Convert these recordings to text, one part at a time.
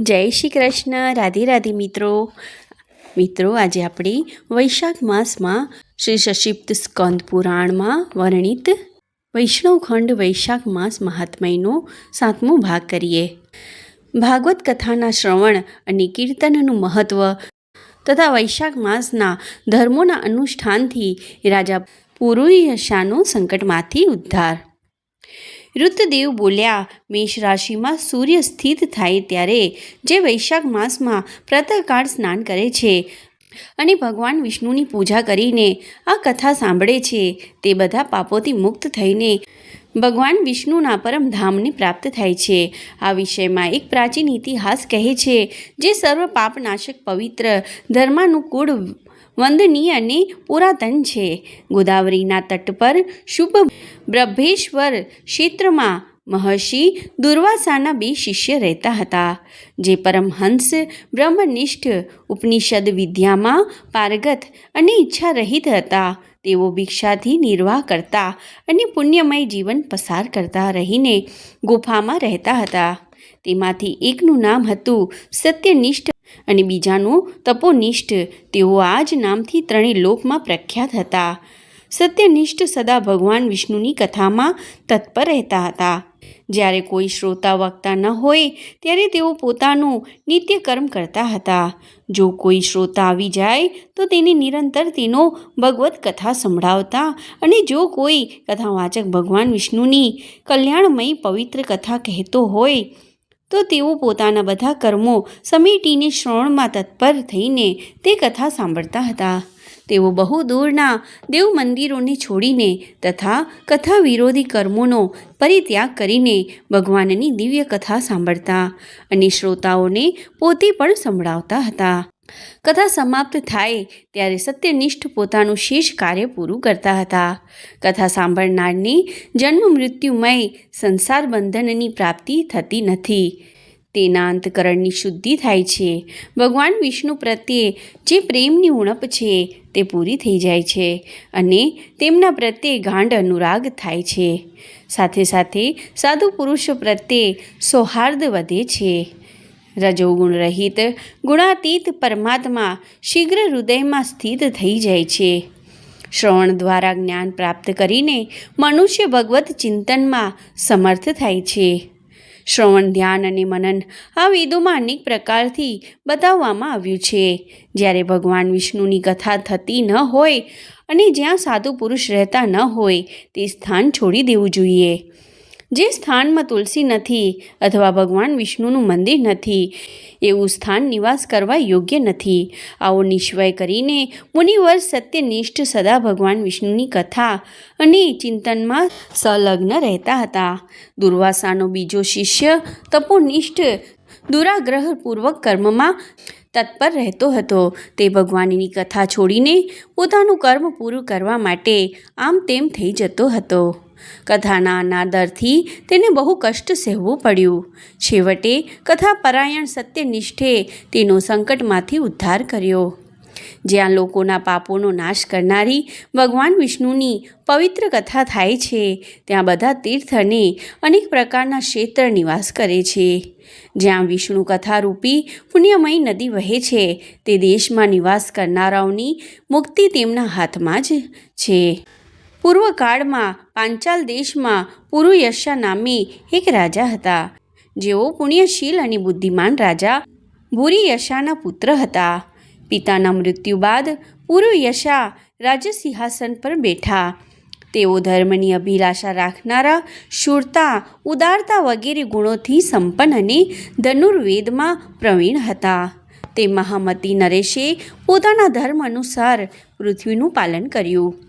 જય શ્રી કૃષ્ણ, રાધે રાધે મિત્રો. મિત્રો, આજે આપણે વૈશાખ માસમાં શ્રી સશિપ્ત સ્કંદ પુરાણમાં વર્ણિત વૈષ્ણવખંડ વૈશાખ માસ મહાત્મયનો સાતમો ભાગ કરીએ. ભાગવત કથાના શ્રવણ અને કીર્તનનું મહત્ત્વ તથા વૈશાખ માસના ધર્મોના અનુષ્ઠાનથી રાજા પુરુયશાનો સંકટમાંથી ઉદ્ધાર. ઋતદેવ બોલ્યા, મેષ રાશિમાં સૂર્ય સ્થિત થાય ત્યારે જે વૈશાખ માસમાં પ્રાતઃકાળ સ્નાન કરે છે અને ભગવાન વિષ્ણુની પૂજા કરીને આ કથા સાંભળે છે, તે બધા પાપોથી મુક્ત થઈને ભગવાન વિષ્ણુના પરમ ધામને પ્રાપ્ત થાય છે. આ વિષયમાં એક પ્રાચીન ઇતિહાસ કહે છે, જે સર્વ પાપનાશક પવિત્ર ધર્માનુકૂળ વંદનીય અને પુરાતન છે. ગોદાવરીના તટ પર શુભ બ્રહ્મેશ્વર ક્ષેત્રમાં મહર્ષિ દુર્વાસાના બે શિષ્ય રહેતા હતા, જે પરમહંસ, બ્રહ્મનિષ્ઠ, ઉપનિષદ વિદ્યામાં પારગત અને ઈચ્છા રહિત હતા. તેઓ ભિક્ષાથી નિર્વાહ કરતા અને પુણ્યમય જીવન પસાર કરતા રહીને ગુફામાં રહેતા હતા. તેમાંથી એકનું નામ હતું સત્યનિષ્ઠ અને બીજાનું તપોનિષ્ઠ, તેઓ આ જ નામથી ત્રણેય લોકમાં પ્રખ્યાત હતા. સત્યનિષ્ઠ સદા ભગવાન વિષ્ણુની કથામાં તત્પર રહેતા હતા. જ્યારે કોઈ શ્રોતા વક્તા ન હોય, ત્યારે તેઓ પોતાનું નિત્ય કર્મ કરતા હતા. જો કોઈ શ્રોતા આવી જાય, તો તેને નિરંતર તેનો ભગવત કથા સંભળાવતા અને જો કોઈ કથાવાચક ભગવાન વિષ્ણુની કલ્યાણમય પવિત્ર કથા કહેતો હોય તો તેઓ પોતાના બધા કર્મો સમેટીને શ્રવણમાં તત્પર થઈને તે કથા સાંભળતા હતા. તેઓ બહુ દૂરના દેવ મંદિરોને છોડીને તથા કથા વિરોધી કર્મોનો પરિત્યાગ કરીને ભગવાનની દિવ્ય કથા સાંભળતા અને શ્રોતાઓને પોતે પણ સંભળાવતા હતા. કથા સમાપ્ત થાય ત્યારે સત્યનિષ્ઠ પોતાનું શેષ કાર્ય પૂરું કરતા હતા. કથા સાંભળનારની જન્મ મૃત્યુમય સંસાર બંધનની પ્રાપ્તિ થતી નથી. તેના અંતકરણની શુદ્ધિ થાય છે. ભગવાન વિષ્ણુ પ્રત્યે જે પ્રેમની ઉણપ છે તે પૂરી થઈ જાય છે અને તેમના પ્રત્યે ગાંડ અનુરાગ થાય છે. સાથે સાથે સાધુ પુરુષ પ્રત્યે સૌહાર્દ વધે છે. રજોગુણ રહિત ગુણાતીત પરમાત્મા શીઘ્ર હૃદયમાં સ્થિત થઈ જાય છે. શ્રવણ દ્વારા જ્ઞાન પ્રાપ્ત કરીને મનુષ્ય ભગવત ચિંતનમાં સમર્થ થાય છે. શ્રવણ, ધ્યાન અને મનન આ વેદોમાં અનેક પ્રકારથી બતાવવામાં આવ્યું છે. જ્યારે ભગવાન વિષ્ણુની કથા થતી ન હોય અને જ્યાં સાધુ પુરુષ રહેતા ન હોય તે સ્થાન છોડી દેવું જોઈએ. જે સ્થાનમાં તુલસી નથી અથવા ભગવાન વિષ્ણુનું મંદિર નથી, એવું સ્થાન નિવાસ કરવા યોગ્ય નથી. આવો નિશ્ચય કરીને મુનિવર સત્યનિષ્ઠ સદા ભગવાન વિષ્ણુની કથા અને ચિંતનમાં સંલગ્ન રહેતા હતા. દુર્વાસાનો બીજો શિષ્ય તપોનિષ્ઠ દુરાગ્રહપૂર્વક કર્મમાં તત્પર રહેતો હતો. તે ભગવાનની કથા છોડીને પોતાનું કર્મ પૂરું કરવા માટે આમ તેમ થઈ જતો હતો. કથાના અનાદરથી તેને બહુ કષ્ટ સહેવું પડ્યું. છેવટે કથા પરાયણ સત્યનિષ્ઠે તેનો સંકટમાંથી ઉદ્ધાર કર્યો. જ્યાં લોકોના પાપોનો નાશ કરનારી ભગવાન વિષ્ણુની પવિત્ર કથા થાય છે, ત્યાં બધા તીર્થ અને અનેક પ્રકારના ક્ષેત્ર નિવાસ કરે છે. જ્યાં વિષ્ણુ કથા રૂપી પુણ્યમય નદી વહે છે, તે દેશમાં નિવાસ કરનારાઓની મુક્તિ તેમના હાથમાં જ છે. પૂર્વકાળમાં પાંચાલ દેશમાં પુરુયશા નામે એક રાજા હતા. જેઓ પુણ્યશીલ અને બુદ્ધિમાન રાજા ભૂરીયશાના પુત્ર હતા. પિતાના મૃત્યુ બાદ પુરુયશા રાજસિંહાસન પર બેઠા. તેઓ ધર્મની અભિલાષા રાખનારા, શૂરતા, ઉદારતા વગેરે ગુણોથી સંપન્ન અને ધનુર્વેદમાં પ્રવીણ હતા. તે મહામતી નરેશે પોતાના ધર્મ અનુસાર પૃથ્વીનું પાલન કર્યું.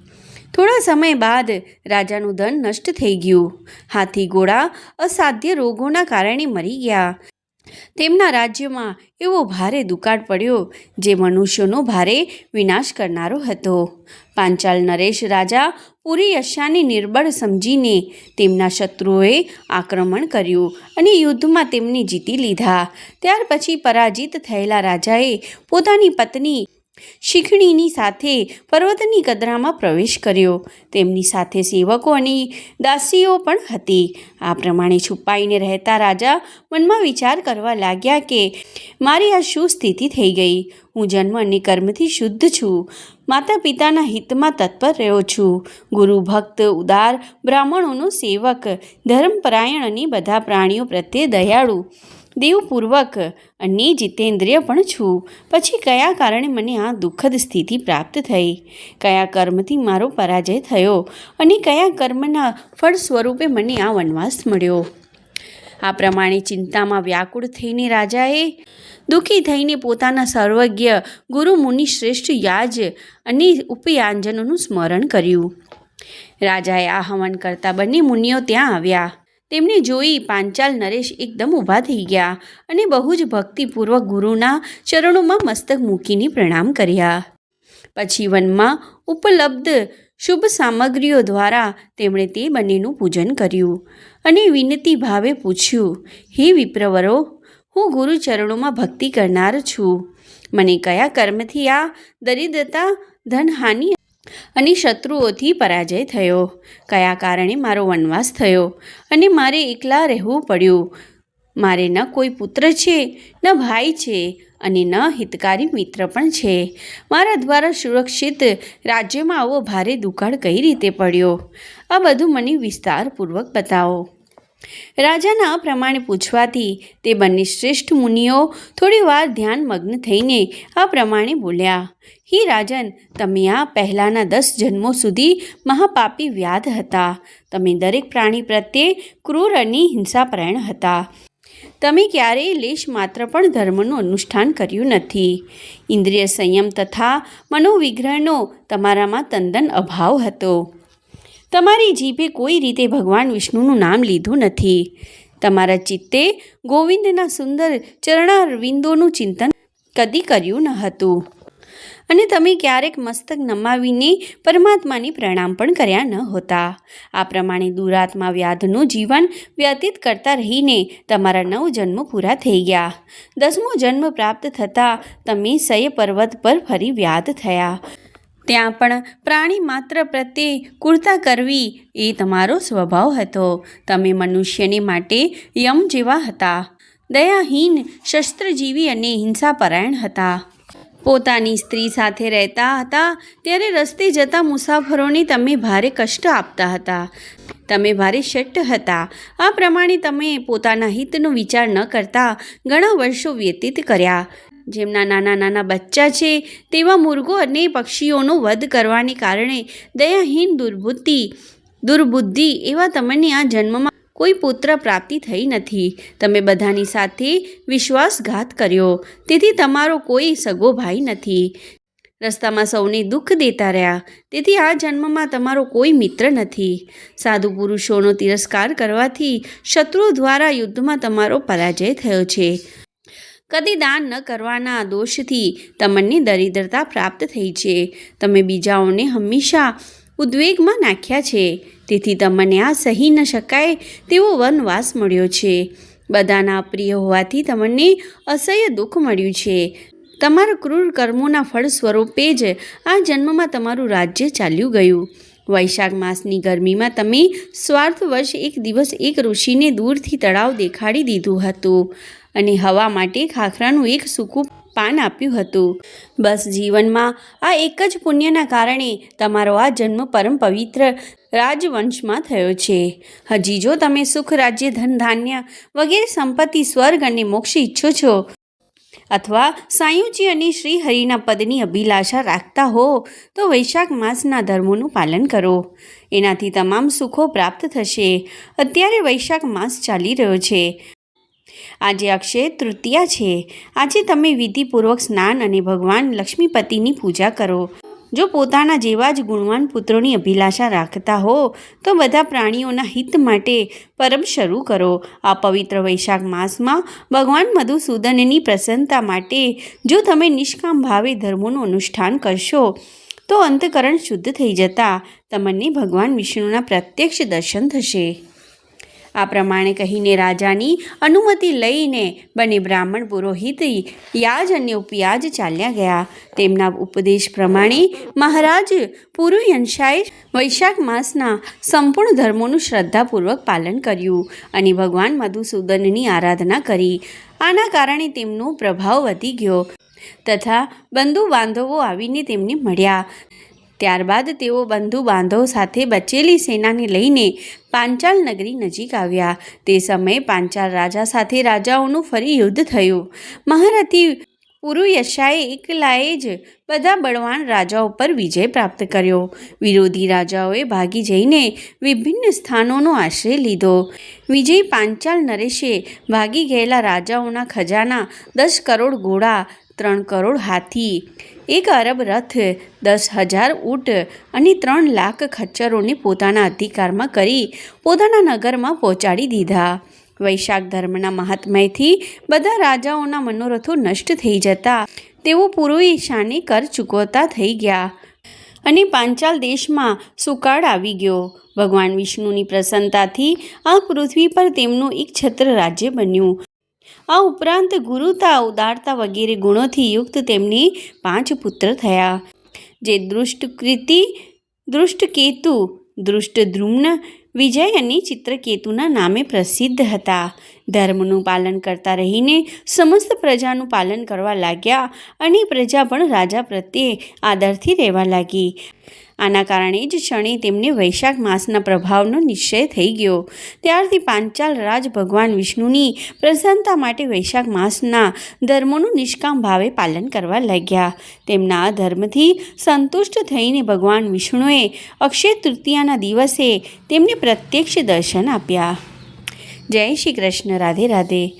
થોડા સમય બાદ રાજાનું ધન નષ્ટ થઈ ગયું. હાથી ઘોડા અસાધ્ય રોગોના કારણે મરી ગયા. તેમના રાજ્યમાં એવો ભારે દુકાળ પડ્યો, જે મનુષ્યોનો ભારે વિનાશ કરનારો હતો. પાંચાલ નરેશ રાજા પૂરી યશાને નિર્બળ સમજીને તેમના શત્રુઓએ આક્રમણ કર્યું અને યુદ્ધમાં તેમને જીતી લીધા. ત્યાર પછી પરાજિત થયેલા રાજાએ પોતાની પત્ની શીખણીની સાથે પર્વતની કદરામાં પ્રવેશ કર્યો. તેમની સાથે સેવકો અને દાસીઓ પણ હતી. આ પ્રમાણે છુપાઈને રહેતા રાજા મનમાં વિચાર કરવા લાગ્યા કે મારી આ શું સ્થિતિ થઈ ગઈ? હું જન્મ અને કર્મથી શુદ્ધ છું. માતા પિતાના હિતમાં તત્પર રહ્યો છું. ગુરુ, ભક્ત, ઉદાર, બ્રાહ્મણોનો સેવક ધર્મપરાયણ અને બધા પ્રાણીઓ પ્રત્યે દયાળુ. દેવપૂર્વક અને જીતેન્દ્રિય પણ છું. પછી કયા કારણે મને આ દુઃખદ સ્થિતિ પ્રાપ્ત થઈ? કયા કર્મથી મારો પરાજય થયો? અને કયા કર્મના ફળ સ્વરૂપે મને આ વનવાસ મળ્યો? આ પ્રમાણે ચિંતામાં વ્યાકુળ થઈને રાજાએ દુઃખી થઈને પોતાના સર્વજ્ઞ ગુરુ મુનિ શ્રેષ્ઠ યાજ અને ઉપયાંજનોનું સ્મરણ કર્યું. રાજાએ આ હવન કરતા બંને મુનિઓ ત્યાં આવ્યા. તેમને જોઈ પાંચાલ નરેશ એકદમ ઊભા થઈ ગયા અને બહુ જ ભક્તિપૂર્વક ગુરુના ચરણોમાં મસ્તક મૂકીને પ્રણામ કર્યા. પછી વનમાં ઉપલબ્ધ શુભ સામગ્રીઓ દ્વારા તેમણે તે બંનેનું પૂજન કર્યું અને વિનતી ભાવે પૂછ્યું, હે વિપ્રવરો, હું ગુરુ ચરણોમાં ભક્તિ કરનાર છું. મને કયા કર્મથી આ દરિદ્રતા, ધનહાનિ અને શત્રુઓથી પરાજય થયો. કયા કારણે મારો વનવાસ થયો? અને મારે એકલા રહેવું પડ્યું. મારે ન કોઈ પુત્ર છે, ન ભાઈ છે, અને ન હિતકારી મિત્ર પણ છે. મારા દ્વારા સુરક્ષિત રાજ્યમાં આવો ભારે દુકાળ કઈ રીતે પડ્યો? આ બધું મને વિસ્તારપૂર્વક બતાવો. રાજાના પ્રમાણે પૂછવાથી તે બંને શ્રેષ્ઠ મુનિઓ થોડી વાર ધ્યાન મગ્ન થઈને આ પ્રમાણે બોલ્યા, હિ રાજન, તમે આ પહેલાંના દસ જન્મો સુધી મહાપાપી વ્યાધ હતા. તમે દરેક પ્રાણી પ્રત્યે ક્રૂર અને હિંસાપરાયણ હતા. તમે ક્યારેય લેશ માત્ર પણ ધર્મનું અનુષ્ઠાન કર્યું નથી. ઇન્દ્રિય સંયમ તથા મનોવિગ્રહનો તમારામાં તંદન અભાવ હતો. તમારી જીભે કોઈ રીતે ભગવાન વિષ્ણુનું નામ લીધું નથી. તમારા ચિત્તે ગોવિંદના સુંદર ચરણારવિંદોનું ચિંતન કદી કર્યું ન હતું. અને તમે ક્યારેક મસ્તક નમાવીને પરમાત્માને પ્રણામ પણ કર્યા ન હોતા. આ પ્રમાણે દુરાત્મા વ્યાધનું જીવન વ્યતીત કરતા રહીને તમારા નવ જન્મ પૂરા થઈ ગયા. દસમો જન્મ પ્રાપ્ત થતાં તમે સય પર્વત પર ફરી વ્યાધ થયા. ત્યાં પણ પ્રાણી માત્ર પ્રત્યે કુર્તા કરવી એ તમારો સ્વભાવ હતો. તમે મનુષ્યને માટે યમ જેવા હતા. દયાહીન, શસ્ત્રજીવી અને હિંસાપરાયણ હતા. પોતાની સ્ત્રી સાથે રહેતા હતા ત્યારે રસ્તે જતા મુસાફરોને તમે ભારે કષ્ટ આપતા હતા. તમે ભારે શટ્ટ હતા. આ પ્રમાણે તમે પોતાના હિતનો વિચાર ન કરતા ઘણા વર્ષો વ્યતીત કર્યા. જેમના નાના નાના બચ્ચા છે, તેવા મુર્ગો અને પક્ષીઓનો વધ કરવાને કારણે દયાહીન દુર્બુદ્ધિ દુર્બુદ્ધિ એવા તમને આ જન્મમાં કોઈ પુત્ર પ્રાપ્તિ થઈ નથી. તમે બધાની સાથે વિશ્વાસઘાત કર્યો, તેથી તમારો કોઈ સગો ભાઈ નથી. રસ્તામાં સૌને દુઃખ દેતા રહ્યા, તેથી આ જન્મમાં તમારો કોઈ મિત્ર નથી. સાધુ પુરુષોનો તિરસ્કાર કરવાથી શત્રુ દ્વારા યુદ્ધમાં તમારો પરાજય થયો છે. કદી દાન ન કરવાના દોષથી તમને દરિદ્રતા પ્રાપ્ત થઈ છે. તમે બીજાઓને હંમેશા ઉદ્વેગમાં નાખ્યા છે. તેથી તમને આ સહી ન શકાય તેવો વનવાસ મળ્યો છે. બધાના પ્રિય હોવાથી તમને અસહ્ય દુઃખ મળ્યું છે. તમારા ક્રૂર કર્મોના ફળ સ્વરૂપે જ આ જન્મમાં તમારું રાજ્ય ચાલ્યું ગયું. વૈશાખ માસની ગરમીમાં તમે સ્વાર્થવશ એક દિવસ એક ઋષિને દૂરથી તળાવ દેખાડી દીધું હતું. અને હવા માટે ખાખરાનું એક સૂકું પાન આપ્યું હતું. બસ જીવનમાં આ એક જ પુણ્યના કારણે તમારો આ જન્મ પરમ પવિત્ર રાજવંશમાં થયો છે. હજી જો તમે સુખ, રાજ્ય, ધન, ધાન્ય વગેરે સંપત્તિ, સ્વર્ગ અને મોક્ષ ઈચ્છો છો અથવા સાયુજી અને શ્રી હરિના પદની અભિલાષા રાખતા હો, તો વૈશાખ માસના ધર્મોનું પાલન કરો. એનાથી તમામ સુખો પ્રાપ્ત થશે. અત્યારે વૈશાખ માસ ચાલી રહ્યો છે. આજે અક્ષય તૃતીયા છે. આજે તમે વિધિપૂર્વક સ્નાન અને ભગવાન લક્ષ્મીપતિની પૂજા કરો. જો પોતાના જેવા જ ગુણવાન પુત્રોની અભિલાષા રાખતા હો, તો બધા પ્રાણીઓના હિત માટે પરબ શરૂ કરો. આ પવિત્ર વૈશાખ માસમાં ભગવાન મધુસૂદનની પ્રસન્નતા માટે જો તમે નિષ્કામ ભાવે ધર્મોનું અનુષ્ઠાન કરશો, તો અંતકરણ શુદ્ધ થઈ જતા તમને ભગવાન વિષ્ણુના પ્રત્યક્ષ દર્શન થશે. આ પ્રમાણે કહીને રાજાની અનુમતિ લઈને બંને બ્રાહ્મણ પુરોહિત યાજ અને ઉપયાજ ચાલ્યા ગયા. તેમના ઉપદેશ પ્રમાણે મહારાજ પુરુયંશાએ વૈશાખ માસના સંપૂર્ણ ધર્મોનું શ્રદ્ધાપૂર્વક પાલન કર્યું અને ભગવાન મધુસૂદનની આરાધના કરી. આના કારણે તેમનો પ્રભાવ વધી ગયો તથા બંધુ બાંધવો આવીને તેમને મળ્યા. ત્યારબાદ તેઓ બંધુ બાંધવ સાથે બચેલી સેનાને લઈને પાંચાલ નગરી નજીક આવ્યા. તે સમયે પાંચાલ રાજા સાથે રાજાઓનું ફરી યુદ્ધ થયું. મહારથી પુરુયશાએ એકલાએ જ બધા બળવાન રાજાઓ પર વિજય પ્રાપ્ત કર્યો. વિરોધી રાજાઓએ ભાગી જઈને વિભિન્ન સ્થાનોનો આશ્રય લીધો. વિજય પાંચાલ નરેશે ભાગી ગયેલા રાજાઓના ખજાના દસ કરોડ ઘોડા, ત્રણ કરોડ હાથી એક અરબ રથ, દસ હજાર ઊંટ અને ત્રણ લાખ ખચ્ચરોને પોતાના અધિકારમાં કરી પોતાના નગરમાં પહોંચાડી દીધા. વૈશાખ ધર્મના મહાત્મયથી બધા રાજાઓના મનોરથો નષ્ટ થઈ જતા તેઓ પૂર્વ ઈશાને કર ચૂકવતા થઈ ગયા અને પાંચાલ દેશમાં સુકાળ આવી ગયો. ભગવાન વિષ્ણુની પ્રસન્નતાથી આ પૃથ્વી પર તેમનું એક છત્ર રાજ્ય બન્યું. આ ઉપરાંત ગુરુતા ઉદારતા વગેરે ગુણોથી યુક્ત તેમને પાંચ પુત્ર થયા. જે દૃષ્ટકૃતિ દૃષ્ટકેતુ દૃષ્ટધ્રુમ્ન વિજય અને ચિત્રકેતુના નામે પ્રસિદ્ધ હતા. ધર્મનું પાલન કરતા રહીને સમસ્ત પ્રજાનું પાલન કરવા લાગ્યા અને પ્રજા પણ રાજા પ્રત્યે આદરથી રહેવા લાગી. આના કારણે જ ક્ષણે તેમને વૈશાખ માસના પ્રભાવનો નિશ્ચય થઈ ગયો. ત્યારથી પાંચાલ રાજ ભગવાન વિષ્ણુની પ્રસન્નતા માટે વૈશાખ માસના ધર્મોનું નિષ્કામ ભાવે પાલન કરવા લાગ્યા. તેમના ધર્મથી સંતુષ્ટ થઈને ભગવાન વિષ્ણુએ અક્ષય તૃતીયાના દિવસે તેમને પ્રત્યક્ષ દર્શન આપ્યા. જય શ્રી કૃષ્ણ. રાધે રાધે.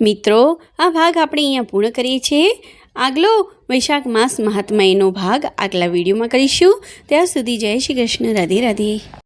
મિત્રો, આ ભાગ આપણે અહીંયા પૂર્ણ કરીએ છીએ. આગલો વૈશાખ માસ મહાત્મયનો ભાગ આગલા વિડીયોમાં કરીશું. ત્યાં સુધી જય શ્રી કૃષ્ણ, રાધે રાધે.